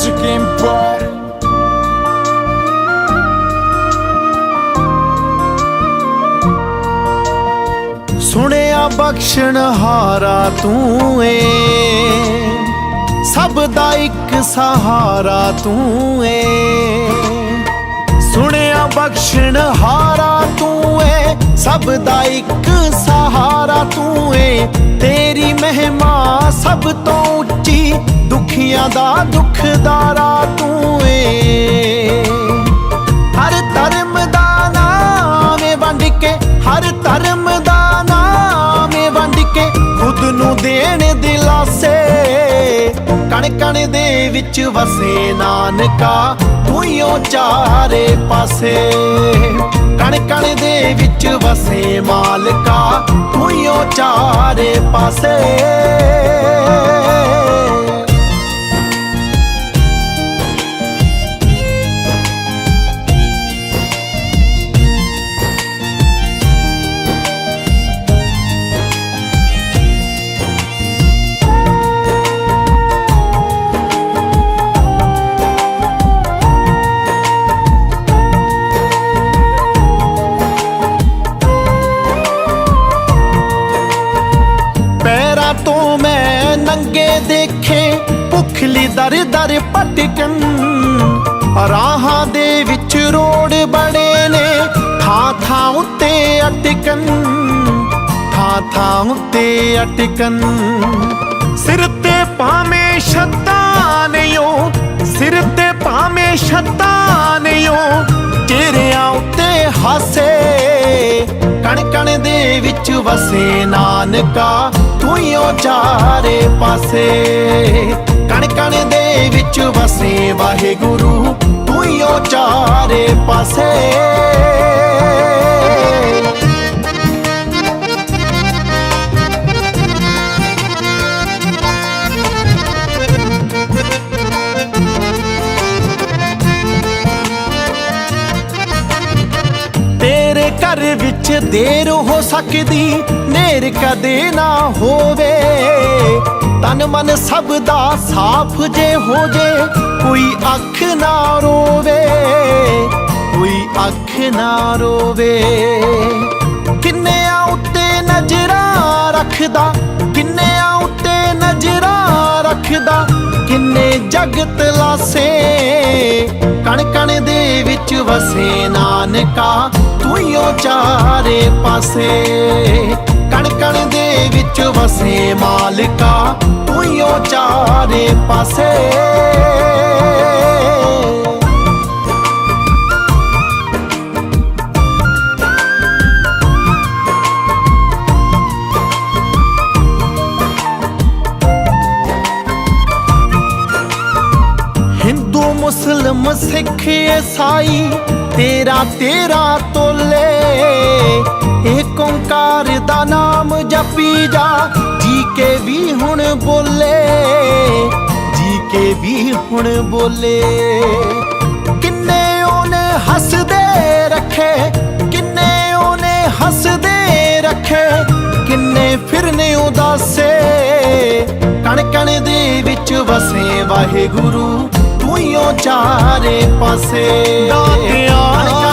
muzyki import ਸੁਣਿਆ ਬਖਸ਼ਣ ਹਾਰਾ ਤੂੰ ਏ। ਸਭ ਦਾ ਇੱਕ ਸਹਾਰਾ ਤੂੰ ਏ। ਸੁਣਿਆ ਬਖਸ਼ਣ ਹਾਰਾ ਤੂੰ ਏ। ਸਭ ਦਾ ਇੱਕ ਸਹਾਰਾ ਤੂੰ ਏ। ਤੇਰੀ ਮਹਿਮਾ ਸਭ ਤੋਂ ਦੁਖੀਆਂ ਦਾ ਦੁਖਦਾਰਾ ਤੂੰ ਏ। ਹਰ ਧਰਮ ਦਾ ਨਾਮ ਵੰਡ ਕੇ, ਹਰ ਧਰਮ ਦਾ ਨਾਮ ਵੰਡ ਕੇ, ਖੁਦ ਨੂੰ ਦੇਣ ਦਿਲਾਸੇ ਕਣ ਕਣ ਦੇ ਵਿੱਚ ਵਸੇ ਨਾਨਕਾ, ਤੂੰ ਹੀ ਓ ਚਾਰੇ ਪਾਸੇ। ਕਣ ਕਣ ਦੇ ਵਿੱਚ ਵਸੇ ਮਾਲਕਾ, ਤੂੰ ਹੀ ਓ ਚਾਰੇ ਪਾਸੇ। ਭੁੱਖਲੀ ਦਰ ਦਰ ਭਟਕਣ। ਰਾਹਾਂ ਦੇ ਵਿੱਚ ਰੋੜ ਬੜੇ ਨੇ, ਥਾਂ ਥਾਂ ਉੱਤੇ ਅਟਕਣ। ਥਾਂ ਥਾਂ ਉੱਤੇ ਅਟਕਣ। ਸਿਰ ਤੇ ਭਾਵੇਂ ਸ਼ਤਾਨਿਓ ਸਿਰ ਤੇ ਭਾਵੇਂ ਸ਼ਤਾਨਿਓ ਚਿਹਰਿਆਂ ਉੱਤੇ ਹਾਸੇ। ਕਣ ਕਣ ਦੇ ਵਿੱਚ ਵਸੇ ਨਾਨਕਾ, ਤੂੰ ਹੀ ਓ ਚਾਰੇ ਪਾਸੇ। ਕਣ ਕਣ ਦੇ ਵਿੱਚ ਵਸੇ ਵਾਹਿਗੁਰੂ, ਤੂੰ ਹੀ ਓ ਚਾਰੇ ਪਾਸੇ। ਤੇਰੇ ਘਰ ਵਿੱਚ ਦੇਰ ਹੋ ਸਕਦੀ, ਨੇਰ ਕਦੇ ਨਾ ਹੋਵੇ। ਤਨ ਮਨ ਸਭ ਦਾ ਸਾਫ਼ ਜੇ ਹੋ ਜੇ, ਕੋਈ ਅੱਖ ਨਾ ਰੋਵੇ, ਕੋਈ ਅੱਖ ਨਾ ਰੋਵੇ। ਕਿੰਨਿਆਂ ਉੱਤੇ ਨਜ਼ਰਾਂ ਰੱਖਦਾ, ਕਿੰਨਿਆਂ ਉੱਤੇ ਨਜ਼ਰਾਂ ਰੱਖਦਾ, ਕਿੰਨੇ ਜਗਤ ਲਾਸੇ। ਕਣ ਕਣ ਦੇ ਵਿੱਚ ਵਸੇ ਨਾਨਕਾ ਤੂੰ ਹੀ ਓ ਚਾਰੇ ਪਾਸੇ। ਕਣ ਕਣ ਦੇ ਵਿੱਚ ਵਸੇ ਮਾਲਕਾ ਓ ਚਾਰੇ ਪਾਸੇ। ਹਿੰਦੂ ਮੁਸਲਮ ਸਿੱਖ ਈਸਾਈ ਤੇਰਾ ਤੇਰਾ ਤੋਲੇ। ਏਕ ਓੰਕਾਰ ਦਾ ਨਾਮ ਜਪੀ ਜਾ। ਜੀ ਕੇ ਵੀ ਹੁਣ ਬੋਲੇ। ਜੀ ਕੇ ਵੀ ਹੁਣ ਬੋਲੇ। ਕਿੰਨੇ ਉਹਨੇ ਹੱਸਦੇ ਰੱਖੇ। ਕਿੰਨੇ ਉਹਨੇ ਹੱਸਦੇ ਰੱਖੇ। ਕਿੰਨੇ ਫਿਰਨੇ ਉਦਾਸੇ। ਕਣ ਕਣ ਦੇ ਵਿੱਚ ਵਸੇ ਵਾਹਿਗੁਰੂ। ਤੂੰ ਹੀ ਓ ਚਾਰੇ ਪਾਸੇ। ਦਾਤਿਆ।